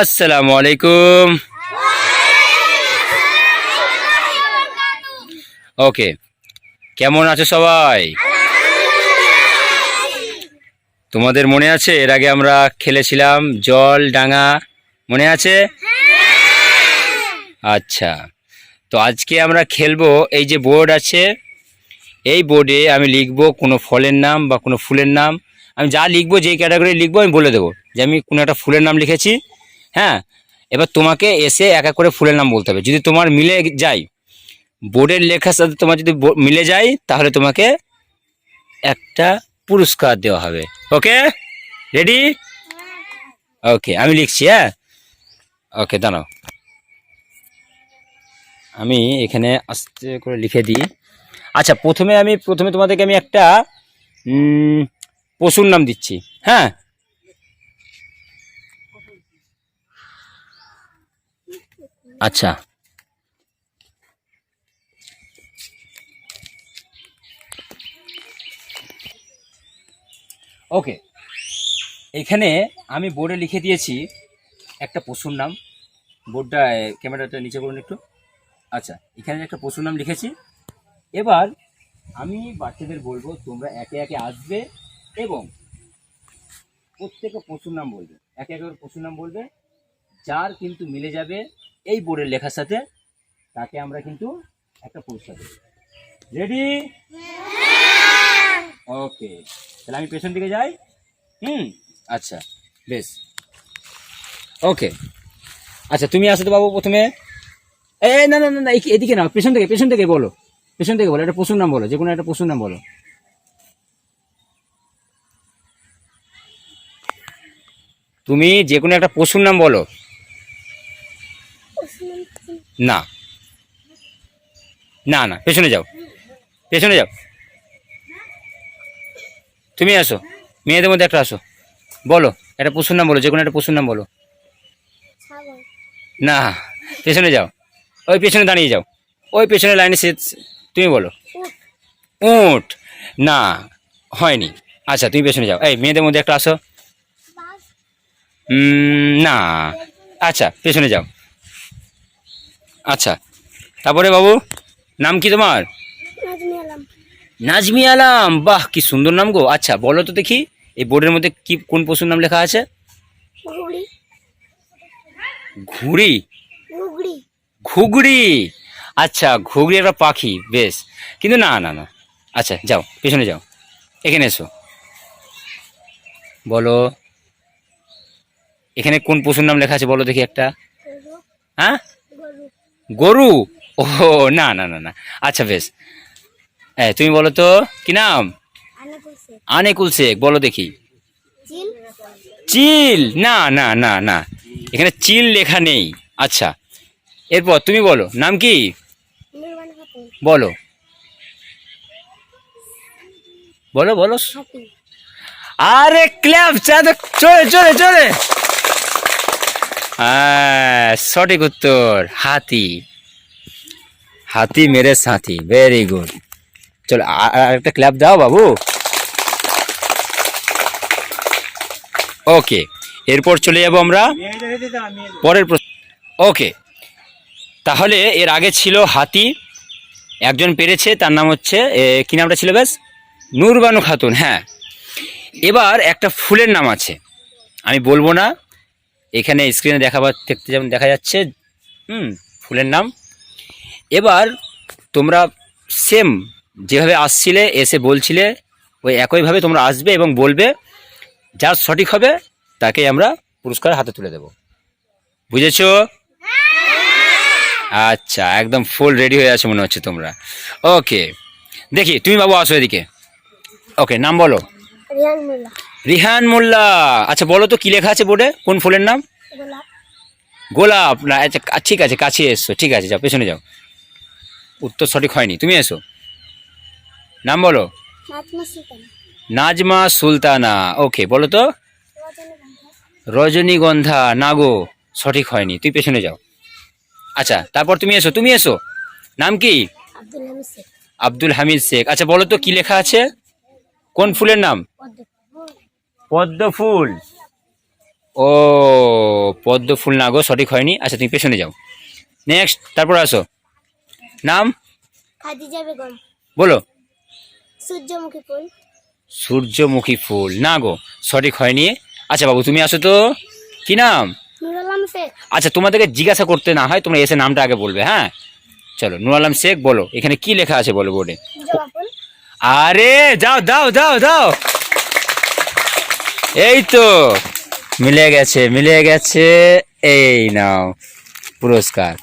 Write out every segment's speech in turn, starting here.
আসসালামু আলাইকুম। ওকে, কেমন আছো সবাই? তোমাদের মনে আছে? এর আগে আমরা খেলেছিলাম জল, ডাঙা, মনে আছে? আচ্ছা তো আজকে আমরা খেলব এই যে বোর্ড আছে, এই বোর্ডে আমি লিখব কোনো ফলের নাম বা কোনো ফুলের নাম। আমি যা লিখব, যেই ক্যাটাগরি লিখব, আমি বলে দেবো যে আমি কোনো একটা ফুলের নাম লিখেছি। হ্যাঁ? এবার তোমাকে এসে এক এক করে ফুলের নাম বলতে হবে। যদি তোমার মিলে যায়, বোর্ডের লেখার সাথে তোমার যদি মিলে যায়, তাহলে তোমাকে একটা পুরস্কার দেওয়া হবে। ওকে? রেডি ওকে, আমি লিখছি হ্যাঁ? ওকে, দাঁড়াও। আমি এখানে আস্তে করে লিখে দিই। আচ্ছা প্রথমে আমি প্রথমে তোমাদেরকে আমি একটা পশুর নাম দিচ্ছি। হ্যাঁ? আচ্ছা। ওকে এখানে আমি বোর্ডে লিখে দিয়েছি একটা পশুর নাম। বোর্ডটা ক্যামেরাটা নিচে করুন একটু। আচ্ছা এখানে একটা পশুর নাম লিখেছি। এবার আমি বাচ্চাদের বলব, তোমরা একে একে আসবে এবং প্রত্যেকে পশুর নাম বলবে। একে একে পশুর নাম বলবে। যার কিন্তু মিলে যাবে এই বোর্ডের লেখার সাথে তাকে আমরা কিন্তু একটা পুরস্কার দেবো। রেডি ওকে তাহলে আমি পেছন দিকে যাই। হুম আচ্ছা বেশ। ওকে আচ্ছা তুমি আসো তো বাবু প্রথমে। এই না না না এদিকে না পেছন থেকে পেছন থেকে বলো। পেছন থেকে বলো একটা পশুর নাম বলো যে কোনো একটা পশুর নাম বলো। তুমি যে কোনো একটা পশুর নাম বলো। না। না না, পেছনে যাও। পেছনে যাও। তুমি আসো। মেয়েদের মধ্যে একটা আসো। বলো, একটা পশুর নাম বলো যে কোনো একটা পশুর নাম বলো। না, পেছনে যাও। ওই পেছনে দাঁড়িয়ে যাও। ওই পেছনে লাইনে সে তুমি বলো। উট না, হয়নি। আচ্ছা তুমি পেছনে যাও। এই, মেয়েদের মধ্যে একটা আসো। না। আচ্ছা পেছনে যাও। আচ্ছা। তারপরে বাবু নাম কি তোমার? নাজমি আলাম। বাহ কি সুন্দর নাম গো। আচ্ছা বলো তো দেখি এই বোর্ডের মধ্যে কি কোন পশুর নাম লেখা আছে? ঘুড়ি ঘুগড়ি? আচ্ছা ঘুগড়ি একটা পাখি বেশ। কিন্তু না না না। আচ্ছা যাও পেছনে যাও। এখানে এসো। বলো এখানে কোন পশুর নাম লেখা আছে বলো দেখি একটা। হ্যাঁ? গরু? ও না না না না। আচ্ছা বেশ। হ্যাঁ তুমি বলো তো কি নাম? আনেকুল শেখ বলো দেখি। চিল? না না না না। এখানে চিল লেখা নেই। আচ্ছা। এরপর তুমি বলো নাম কি? বলো। বলো বলো। আরে ক্ল্যাপ চলে চলে চলে। সঠিক উত্তর, হাতি। হাতি মেরে সাথী ভেরি গুড চলো আর একটা ক্ল্যাপ দাও বাবু। ওকে এরপর চলে যাব আমরা পরের ওকে তাহলে এর আগে ছিল হাতি, একজন পেরেছে, তার নাম হচ্ছে কি নামটা ছিল বেশ নূরবানু খাতুন হ্যাঁ। এবার একটা ফুলের নাম আছে, আমি বলব না এখানে স্ক্রিনে দেখাবার দেখতে যেমন দেখা যাচ্ছে হুম ফুলের নাম। এবার তোমরা সেম যেভাবে আসছিলে এসে বলছিলে ওই একইভাবে তোমরা আসবে এবং বলবে যার সঠিক হবে তাকে আমরা পুরস্কার হাতে তুলে দেব। বুঝেছ? আচ্ছা একদম ফুল রেডি হয়ে আছে মনে হচ্ছে তোমরা। ওকে দেখি তুমি বাবু আসো এদিকে। ওকে নাম বলো। রিহান মোল্লা। আচ্ছা বলো তো কি লেখা আছে বোর্ডে? কোন ফুলের নাম? গোলাপ। না আচ্ছা ঠিক আছে কাছে এসছো ঠিক আছে যাও পেছনে যাও। উত্তর সঠিক হয়নি তুমি এসো। নাম বলো। নাজমা সুলতানা। ওকে বলো তো। রজনীগন্ধা। নাগো সঠিক হয়নি তুই পেছনে যাও। আচ্ছা তারপর তুমি এসো তুমি এসো। নাম কি? আব্দুল হামিদ শেখ। আচ্ছা বলো তো কি লেখা আছে? কোন ফুলের নাম? পদ্ম ফুল। ও পদ্ম ফুল না গো সঠিক হয়নি। আচ্ছা তুমি পেছনে যাও। নেক্সট তারপর আসো। নাম? খাদিজা বেগম। বলো। সূর্যমুখী ফুল। সূর্যমুখী ফুল। না গো সঠিক হয়নি। আচ্ছা বাবু তুমি আসো তো। কি নাম? আচ্ছা তোমাদেরকে জিজ্ঞাসা করতে না হয় তোমরা এসে নামটা আগে বলবে হ্যাঁ? চলো নুর আলম শেখ বলো। এখানে কি লেখা আছে বলো বোর্ডে? আরে যাও দাও দাও দাও এই তো। মিলে গেছে মিলে গেছে। এই নাও, পুরস্কার।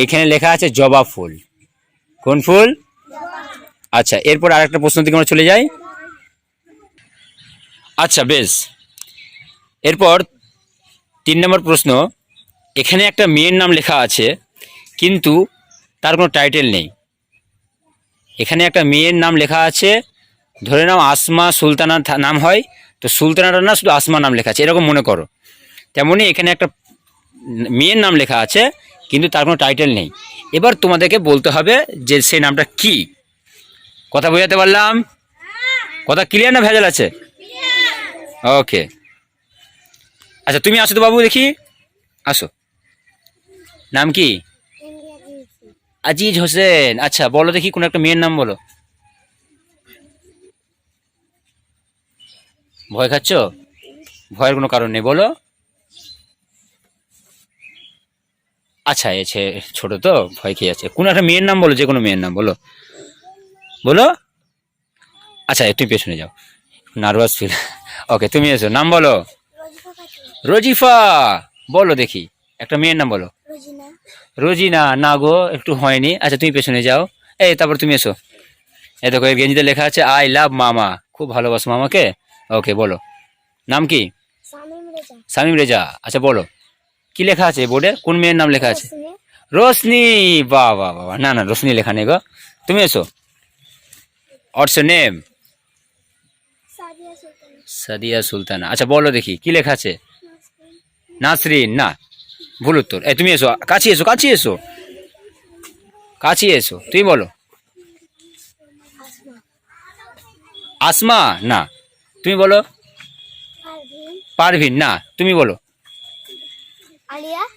এইখানে লেখা আছে জবা ফুল। কোন ফুল? আচ্ছা এরপর আর একটা প্রশ্ন দিকে আমরা চলে যাই। আচ্ছা বেশ। এরপর তিন নম্বর প্রশ্ন। এখানে একটা মেয়ের নাম লেখা আছে, কিন্তু তার কোনো টাইটেল নেই। এখানে একটা মেয়ের নাম লেখা আছে, ধরে নাও আসমা সুলতানা নাম হয়, তো সুলতানাটা না শুধু আসমা নাম লেখা আছে, এরকম মনে করো। তেমনই এখানে একটা মেয়ের নাম লেখা আছে, কিন্তু তার কোনো টাইটেল নেই। এবার তোমাদেরকে বলতে হবে যে সেই নামটা কি। কথা বোঝাতে পারলাম? কথা ক্লিয়ার না ভেজাল আছে? ওকে আচ্ছা তুমি আসো তো বাবু দেখি। আসো। নাম কি? আজিজ হোসেন। আচ্ছা বলো দেখি কোন একটা মেয়ের নাম বলো। ভয় খাচ্ছ? ভয়ের কোনো কারণ নেই বলো। আচ্ছা এছে ছোট তো ভয় খেয়ে আছে। কোন একটা মেয়ের নাম বলো যে কোনো মেয়ের নাম বলো। বলো। আচ্ছা তুমি পেছনে যাও। নার্ভাস ফিল ওকে তুমি এসো। নাম বলো। রজিফা বলো দেখি। একটা মেয়ের নাম বলো। রোজিনা রোজিনা না গো একটু হয়নি। আচ্ছা তুমি পেছনে যাও। এই তারপর তুমি এসো। এই দেখো এর গেঞ্জিতে লেখা আছে আই লাভ মামা খুব ভালোবাসো মামাকে। ওকে বলো। নাম কি? সামিম রেজা। আচ্ছা বলো। কি লেখা আছে বোর্ডে? কোন মেয়ের নাম লেখা আছে? রোশনি। বাহ বাহ বাহ বাহ। না না রোশনি লেখা নেই গো। তুমি এসো। What's name Sadia Sultana. আচ্ছা বলো দেখি কি লেখা আছে? নাসরিন না। ভুল উত্তর। এই তুমি এসো কাছে এসো কাছে এসো। কাছে এসো তুমি বলো। আসমা না। তুমি বলো। পারভিন না। তুমি বলো।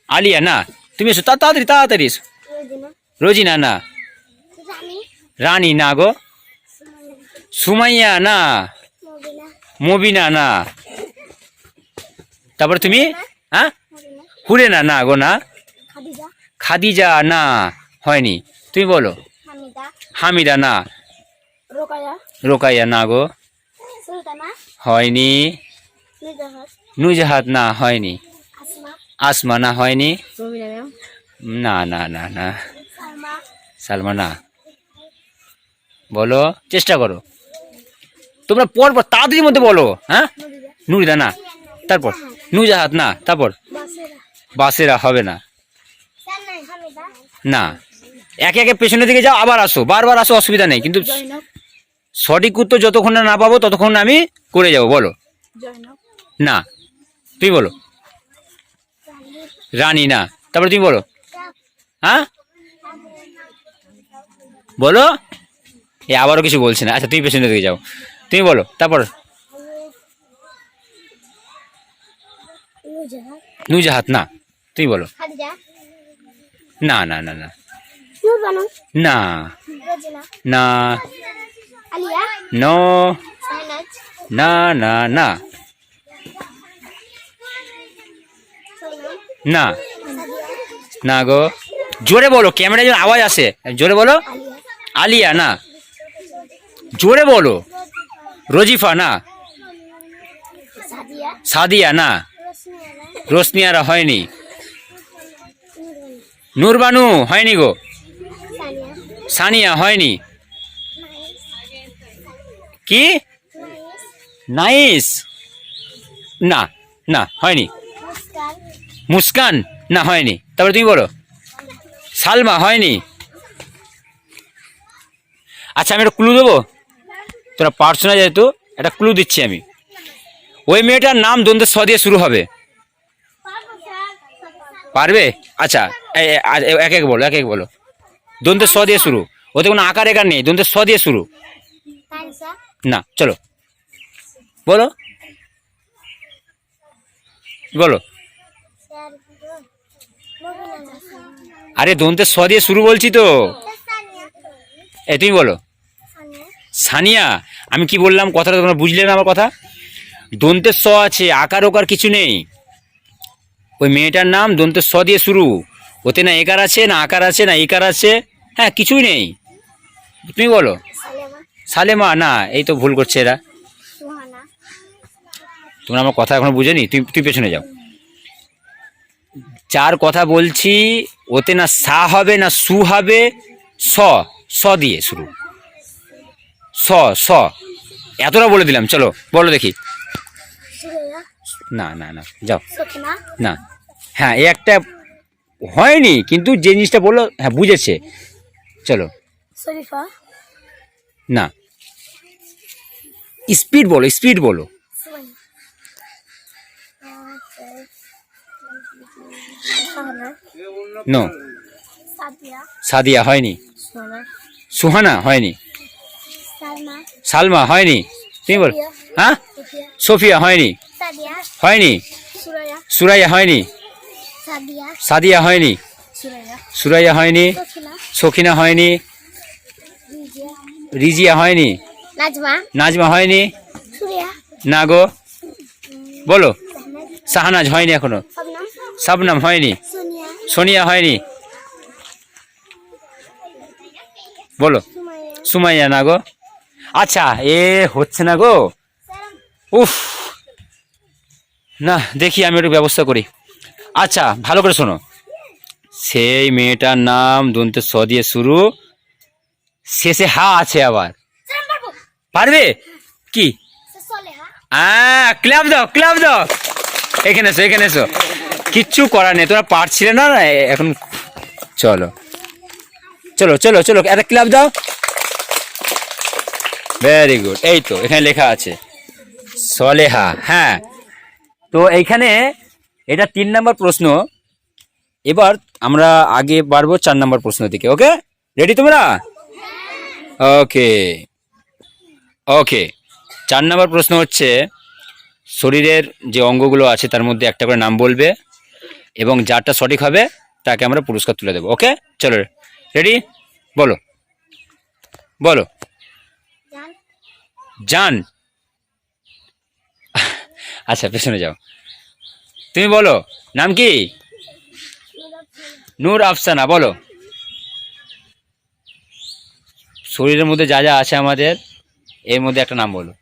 আলিয়া। না। তুমি এসো তাড়াতাড়ি তাড়াতাড়ি এসো। রোজিনা। না। রানী। না গো। সুমাইয়া না। মবিনা। না। তারপরে তুমি? হ্যাঁ? হুরেনা না গো না। খাদিজা। খাদিজা না হয়নি। তুমি বলো। হামিদা। হামিদা না। রোকাইয়া না গো। হয়নি। নিজাহাত। না হয়নি। আসমা। না হয়নি। না না না না। সালমা। না। বলো চেষ্টা করো। তোমরা পর পর তাড়াতাড়ির মধ্যে বলো হ্যাঁ? নুরিদা না। তারপর। নুজাহাত না তারপর। বাসেরা হবে না। না। একে একে পেছনের দিকে যাও আবার আসো। বারবার আসো অসুবিধা নেই। কিন্তু সঠিক উত্তর যতক্ষণ না না পাবো ততক্ষণ আমি করে যাব বলো। না। তুমি বলো। রানী না। তারপরে তুমি বলো। হ্যাঁ? বলো। এ আবারও কিছু বলছে না। আচ্ছা তুমি পেছনের দিকে যাও। তুমি বলো তারপর। নুজাহাত না। তুমি বলো। না না না না। না। না। নো। না না না। না। না গো। জোরে বলো ক্যামেরায় যেন আওয়াজ আসে। জোরে বলো। আলিয়া। না। জোরে বলো। রজিফা না। সাদিয়া। না। রোশনিয়ারা হয়নি। নুরবানু হয়নি গো? সানিয়া। হয়নি? কি? নাইস। না না হয়নি। মুস্কান। না হয়নি। তারপরে তুমি বলো। সালমা হয়নি? আচ্ছা আমি একটা ক্লু দেবো? তোরা পারছ না যেহেতু একটা ক্লু দিচ্ছি আমি। ওই মেয়েটার নাম দ্বন্দ্ব স দিয়ে শুরু হবে। পারবে? আচ্ছা এক এক বলো, এক এক বলো। দ্বন্দ্ব স দিয়ে শুরু। ওতে কোনো আকার একার নেই। দ্বন্দ্ব স দিয়ে শুরু। না, চলো। বলো। বলো। আরে দন্তে স দিয়ে শুরু বলছি তো। এ, তুমি বলো। সানিয়া সানিয়া আমি কি বললাম কথাটা তোমরা বুঝলে না আমার কথা? দন্তের স আছে, আকার ওকার কিছু নেই। ওই মেয়েটার নাম দন্তের স দিয়ে শুরু। ওতে না একার আছে না আকার আছে না ইকার আছে। হ্যাঁ কিছুই নেই। তুমি বলো। সালেমা। না এই তো ভুল করছে এরা। তোমরা আমার কথা এখনও বুঝেনি? তুই তুই পেছনে যাও। চার কথা বলছি ওতে না সা হবে না সু হবে স স দিয়ে শুরু। স স। এতটা বলে দিলাম চলো বলো দেখি। না না না যাও। না। হ্যাঁ এই একটা হয়নি কিন্তু যে জিনিসটা বলল হ্যাঁ বুঝেছে। চলো। শরীফা? না। স্পিড বলো স্পিড বলো। নো। সাদিয়া। হয়নি। সুহানা। হয়নি। সালমা। হয়নি। তুমি বল। হ্যাঁ? সোফিয়া। হয়নি। হয়নি। সুরাইয়া হয়নি। সাদিয়া। হয়নি? সুরাইয়া। হয়নি? সখিনা। হয়নি? রিজিয়া। হয়নি? নাজমা। হয়নি? না গো। বলো। শাহনাজ হয়নি এখনও? শাবনাম হয়নি? সোনিয়া। হয়নি? বলো। সুমাইয়া। সুমাইয়া না গো। আচ্ছা এ হচ্ছে না গো? উফ। না দেখি আমি একটু ব্যবস্থা করি। আচ্ছা ভালো করে শোনো। সেই মেয়েটার নাম দন্তে স দিয়ে শুরু। শেষে হা আছে আবার। পারবে? কি? আহ ক্লাব দাও ক্লাব দাও। এখানে এসো এখানে এসো। কিচ্ছু করার নেই তোমরা পারছিলে না? না এখন চলো। চলো চলো চলো, একটা ক্লাব দাও। ভেরি গুড এই তো, এখানে লেখা আছে। সলেহা হ্যাঁ। তো এইখানে এটা তিন নম্বর প্রশ্ন। এবার আমরা আগে বাড়বো চার নম্বর প্রশ্ন দিকে ওকে? রেডি তোমরা? ওকে। ওকে। চার নম্বর প্রশ্ন হচ্ছে শরীরের যে অঙ্গগুলো আছে তার মধ্যে একটা করে নাম বলবে এবং যারটা সঠিক হবে তাকে আমরা পুরস্কার তুলে দেবো ওকে? চলো রেডি বলো। বলো। জান। জান। আচ্ছা পেছনে যাও। তুমি বলো, নাম কি? নূর আফসানা, বলো। শরীরের মধ্যে যা যা আছে আমাদের, এর মধ্যে একটা নাম বলো।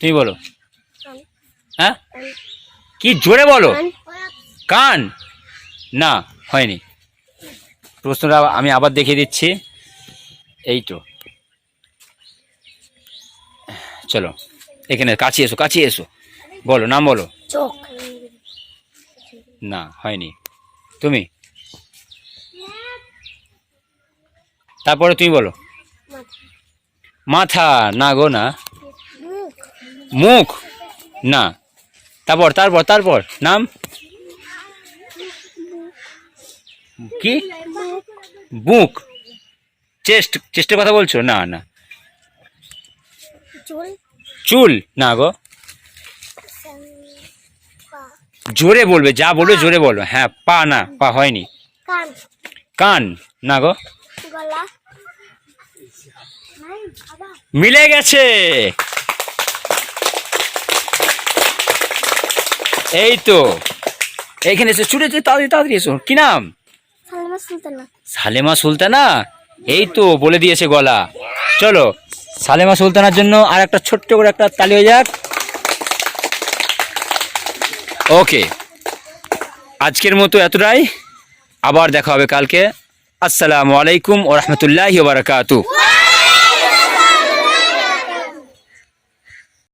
তুমি বলো। হ্যাঁ? কি জোরে বলো? কান? না, হয়নি। প্রশ্নটা আমি আবার দেখিয়ে দিচ্ছি। এই তো। চলো। এখানে কাছে এসো কাছে এসো। বলো নাম বলো। চোখ। না হয়নি। তুমি? তারপরে তুমি বলো। মাথা। না গো না। মুখ। মুখ? না। তারপর তারপর তারপর। নাম? কি? বুক। চেস্ট চেস্টের কথা বলছো? না না। চুল? না গো। জোরে বলবে যা বলবে জোরে বলবে হ্যাঁ পা না পা হয়নি। কান। না গো। মিলে গেছে। এই তো। এইখানে এসো ছুটে তাড়াতাড়ি তাড়াতাড়ি এসো। কি নাম? সালমা সুলতানা। সালেমা সুলতানা? এই তো বলে দিয়েছে গলা। চলো। সালেমা সুলতানার জন্য আর একটা ছোট্ট করে একটা তালি হয়ে যাক। ওকে। আজকের মতো এতটাই। আবার দেখা হবে কালকে। আসসালামু আলাইকুম ও রহমতুল্লাহ বারাকাতু